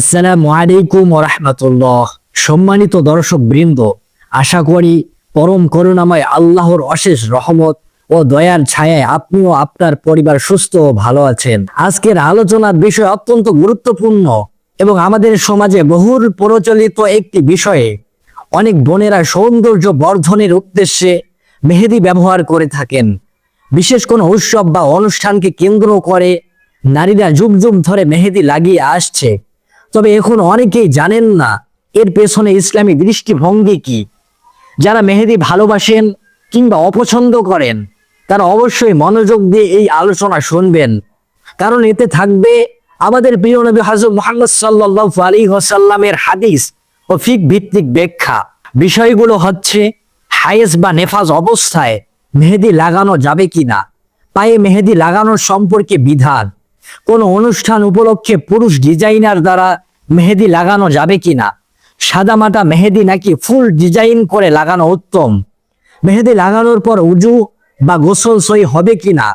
আসসালামু আলাইকুম রহমতুল্লাহ সম্মানিত দর্শক বৃন্দ আশা করি পরম করুণাময় আল্লাহর অশেষ রহমত ও দয়ার ছায়ায় আপনিও আপনার পরিবার সুস্থ ও ভালো আছেন। আজকের আলোচনার বিষয় অত্যন্ত গুরুত্বপূর্ণ এবং আমাদের সমাজে বহুল প্রচলিত একটি বিষয়ে অনেক বোনেরা সৌন্দর্য বর্ধনের উদ্দেশ্যে মেহেদি ব্যবহার করে থাকেন। বিশেষ কোনো উৎসব বা অনুষ্ঠানকে কেন্দ্র করে নারীরা যুগ যুগ ধরে মেহেদি লাগিয়ে আসছে। তবে এখন অনেকেই জানেন না, এর পেছনে ইসলামী দৃষ্টিভঙ্গি কি? যারা মেহেদি ভালোবাসেন কিংবা অপছন্দ করেন, তারা অবশ্যই মনোযোগ দিয়ে এই আলোচনা শুনবেন। কারণ এতে থাকবে আমাদের প্রিয় নবী হজরত মোহাম্মদ সাল্লাহ আলী হোসাল্লামের হাদিস ও ফিক ভিত্তিক ব্যাখ্যা। বিষয়গুলো হচ্ছে, হায়েস বা নেফাজ অবস্থায় মেহেদি লাগানো যাবে কিনা, পায়ে মেহেদি লাগানোর সম্পর্কে বিধান। কোনো অনুষ্ঠান উপলক্ষে পুরুষ ডিজাইনার দ্বারা মেহেদি লাগানো যাবে কি কিনা? সাদামাটা মেহেদি নাকি ফুল ডিজাইন করে লাগানো উত্তম? মেহেদি লাগানোর পর উজু বা গোসল সই হবে কিনা?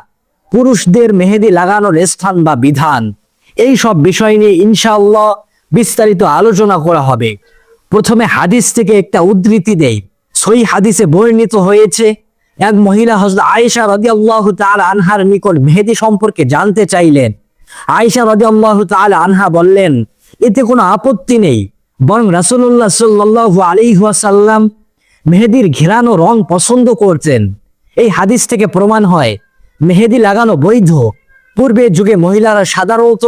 পুরুষদের মেহেদি লাগানোর স্থান বা বিধান? এই সব বিষয় নিয়ে ইনশাআল্লাহ বিস্তারিত আলোচনা করা হবে। প্রথমে হাদিস থেকে একটা উদ্ধৃতি দেই। সই হাদিসে বর্ণিত হয়েছে, এক মহিলা হজরত আয়েশা রাদিয়াল্লাহু তাআলা আনহার নিকট মেহেদি সম্পর্কে জানতে চাইলেন। আয়েশা রাদিয়াল্লাহু তাআলা আনহা বললেন, এতে কোনো আপত্তি নেই। বরং রাসূলুল্লাহ সাল্লাল্লাহু আলাইহি ওয়াসাল্লাম মেহেদির ঘেরানো রং পছন্দ করতেন। এই হাদিস থেকে প্রমাণ হয়, মেহেদি লাগানো বৈধ। পূর্বের যুগে মহিলারা সাধারণত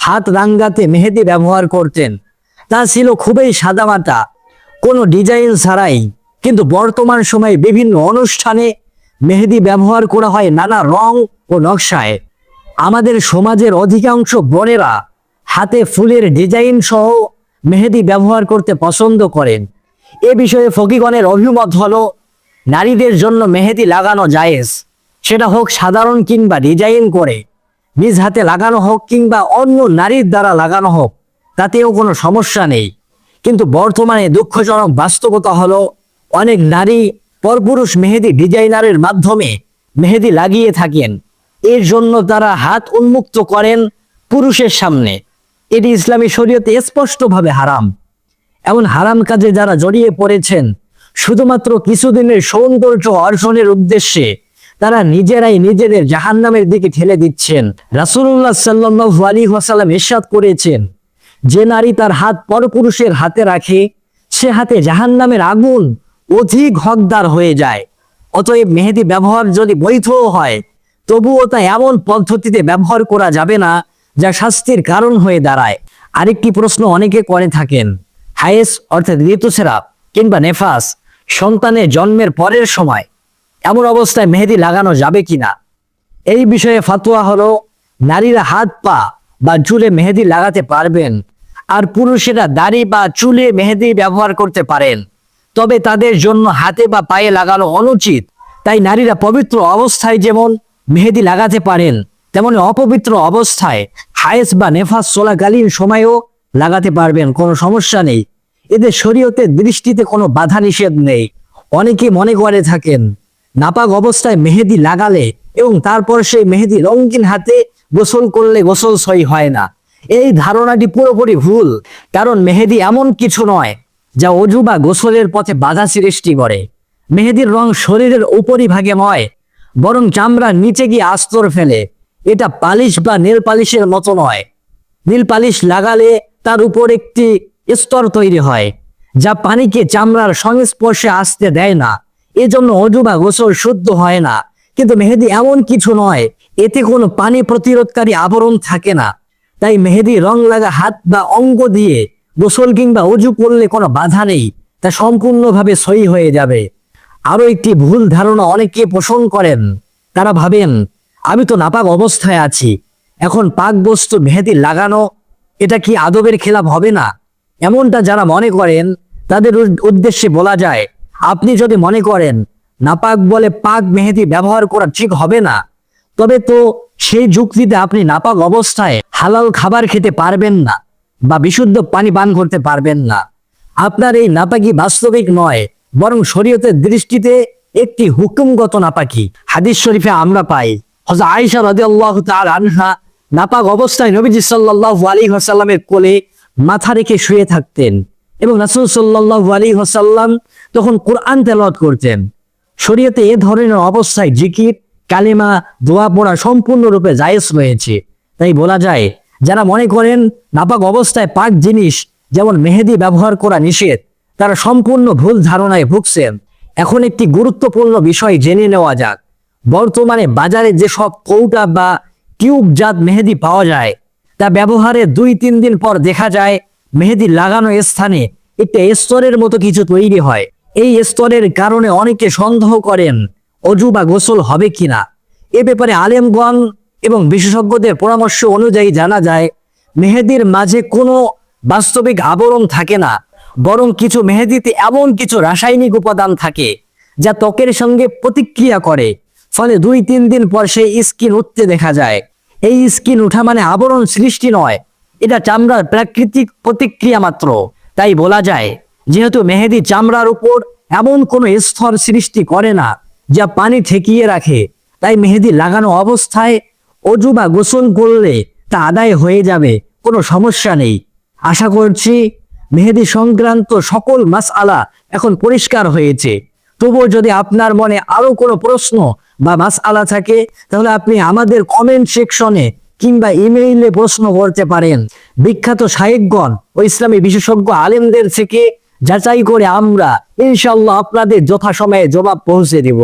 হাত রাঙ্গাতে মেহেদি ব্যবহার করতেন। তা ছিল খুবই সাদামাটা, কোনো ডিজাইন ছাড়াই। কিন্তু বর্তমান সময়ে বিভিন্ন অনুষ্ঠানে মেহেদি ব্যবহার করা হয় নানা রং ও নকশায়। আমাদের সমাজের অধিকাংশ বোনেরা হাতে ফুলের ডিজাইন সহ মেহেদি ব্যবহার করতে পছন্দ করেন। এ বিষয়ে ফকিগণের অভিমত হলো, নারীদের জন্য মেহেদি লাগানো জায়েজ। সেটা হোক সাধারণ কিংবা ডিজাইন করে। নিজ হাতে লাগানো হোক কিংবা অন্য নারীর দ্বারা লাগানো হোক, তাতেও কোনো সমস্যা নেই। কিন্তু বর্তমানে দুঃখজনক বাস্তবতা হলো, অনেক নারী পরপুরুষ মেহেদি ডিজাইনারের মাধ্যমে মেহেদি লাগিয়ে থাকেন। এর জন্য তারা হাত উন্মুক্ত করেন পুরুষের সামনে। এটি ইসলামী শরীয়তে স্পষ্টভাবে হারাম। এমন হারাম কাজে যারা জড়িয়ে পড়েছেন, শুধুমাত্র কিছুদিনের সৌন্দর্য অর্জনের উদ্দেশ্যে তারা নিজেরাই নিজেদের জাহান্নামের দিকে ঠেলে দিচ্ছেন। রাসূলুল্লাহ সাল্লাল্লাহু আলাইহি ওয়াসাল্লাম ইরশাদ করেছেন, যে নারী তার হাত পরপুরুষের হাতে রাখে, সে হাতে জাহান্নামের আগুন অধিক হকদার হয়ে যায়। অতএব মেহেদি ব্যবহার যদি বৈধও হয় তবুও তা এমন পদ্ধতিতে ব্যবহার করা যাবে না যা শাস্তির কারণ হয়ে দাঁড়ায়। আরেকটি প্রশ্ন অনেকে করে থাকেন। হায়েস অর্থাৎ ঋতুস্রাব কিংবা নেফাস সন্তানের জন্মের পরের সময় এমন অবস্থায় মেহেদি লাগানো যাবে কিনা? এই বিষয়ে ফাতোয়া হলো, নারীরা হাত পা বা চুলে মেহেদি লাগাতে পারবেন আর পুরুষেরা দাড়ি বা চুলে মেহেদি ব্যবহার করতে পারেন। তবে তাদের জন্য হাতে বা পায়ে লাগানো অনুচিত। তাই নারীরা পবিত্র অবস্থায় যেমন মেহেদি লাগাতে পারেন। তেমনি অপবিত্র অবস্থায় হায়েস বা নেফাস চলাকালীন সময়েও লাগাতে পারবেন, কোনো সমস্যা নেই। এদের শরীয়তের দৃষ্টিতে কোনো বাধা নিষেধ নেই। অনেকে মনে করে থাকেন, নাপাক অবস্থায় মেহেদি লাগালে এবং তারপর সেই মেহেদি রঙিন হাতে গোসল করলে গোসল সই হয় না। এই ধারণাটি পুরোপুরি ভুল, কারণ মেহেদি এমন কিছু নয় যা অজু বা গোসলের পথে বাধা সৃষ্টি করে। মেহেদির রং শরীরের উপরিভাগে নয় বরং চামড়ার নিচে গিয়ে আস্তর ফেলে। এটা পালিশ বা নীল পালিশের মতো নয়। নীল পালিশ লাগালে তার উপর একটি স্তর তৈরি হয়, যা পানিকে চামড়ার সংস্পর্শে আসতে দেয় না। এজন্য অজু বা গোসল শুদ্ধ হয় না। কিন্তু মেহেদি এমন কিছু নয়, এতে কোনো পানি প্রতিরোধকারী আবরণ থাকে না। তাই মেহেদি রং লাগা হাত বা অঙ্গ দিয়ে গোসল কিংবা অজু করলে কোনো বাধা নেই, তা সম্পূর্ণভাবে সই হয়ে যাবে। আরও একটি ভুল ধারণা অনেকে পোষণ করেন। তারা ভাবেন, আমি তো নাপাক অবস্থায় আছি। এখন পাক বস্তু মেহেদি লাগানো, এটা কি আদবের খেলাপ হবে না? এমনটা যারা মনে করেন, তাদের উদ্দেশ্যে বলা যায়, আপনি যদি মনে করেন, নাপাক বলে পাক মেহেদি ব্যবহার করা ঠিক হবে না, তবে তো সেই যুক্তিতে আপনি নাপাক অবস্থায় হালাল খাবার খেতে পারবেন না বা বিশুদ্ধ পানি পান করতে পারবেন না। আপনার এই নাপাকি বাস্তবিক নয় বরং শরীয়তের দৃষ্টিতে একটি হুকুমগত নাপাকি। হাদিস শরীফে আমরা পাই, হযরত আয়েশা রাদিয়াল্লাহু তাআলা আনহা নাপাক অবস্থায় নবীজি সাল্লাল্লাহু আলাইহি ওয়াসাল্লামের কোলে মাথা রেখে শুয়ে থাকতেন এবং রাসুল সাল্লাহ আলী হোসাল্লাম তখন কোরআন তেলাওয়াত করতেন। শরীয়তে এ ধরনের অবস্থায় জিকির, কালিমা, দোয়া পড়া সম্পূর্ণরূপে জায়েজ রয়েছে। তাই বলা যায়, যারা মনে করেন নাপাক অবস্থায় পাক জিনিস যেমন মেহেদি ব্যবহার করা নিষেধ তারা সম্পূর্ণ ভুল ধারণায় ভুগছেন। এখন একটি গুরুত্বপূর্ণ বিষয় জেনে নেওয়া যাক। বর্তমানে বাজারে যেসব কৌটা বা টিউব জাত মেহেদি পাওয়া যায়, তা ব্যবহারের দুই তিন দিন পর দেখা যায়, মেহেদি লাগানো স্থানে একটা স্তরের মতো কিছু তৈরি হয়। এই স্তরের কারণে অনেকে সন্দেহ করেন, অজু বা গোসল হবে কিনা। এ ব্যাপারে আলেমগণ এবং বিশেষজ্ঞদের পরামর্শ অনুযায়ী জানা যায়, মেহেদির মাঝে কোনো বাস্তবিক আবরণ থাকে না। বরং কিছু মেহেদিতে এমন কিছু রাসায়নিক উপাদান থাকে যা ত্বকের সঙ্গে প্রতিক্রিয়া করে। ফলে দুই, তিন দিন পর সেই স্কিন উঠতে দেখা যায়। এই স্কিন উঠা মানে আবরণ সৃষ্টি নয়, এটা চামড়ার প্রাকৃতিক প্রতিক্রিয়া মাত্র। তাই বলা যায়, যেহেতু মেহেদি চামড়ার উপর এমন কোনো স্তর সৃষ্টি করে না যা পানি ঠেকিয়ে রাখে, তাই মেহেদি লাগানো অবস্থায় অজু বা গোসল করলে তা আদায় হয়ে যাবে, কোনো সমস্যা নেই। আশা করছি মেহেদি সংক্রান্ত সকল মাস আলা এখন পরিষ্কার হয়েছে। তবুও যদি আপনার মনে আরও কোনো প্রশ্ন বা মাস আলা থাকে, তাহলে আপনি আমাদের কমেন্ট সেকশনে কিংবা ইমেইলে প্রশ্ন করতে পারেন। বিখ্যাত সাহেবগণ ও ইসলামী বিশেষজ্ঞ আলেমদের থেকে যাচাই করে আমরা ইনশাল্লাহ আপনাদের যথাসময়ে জবাব পৌঁছে দিব।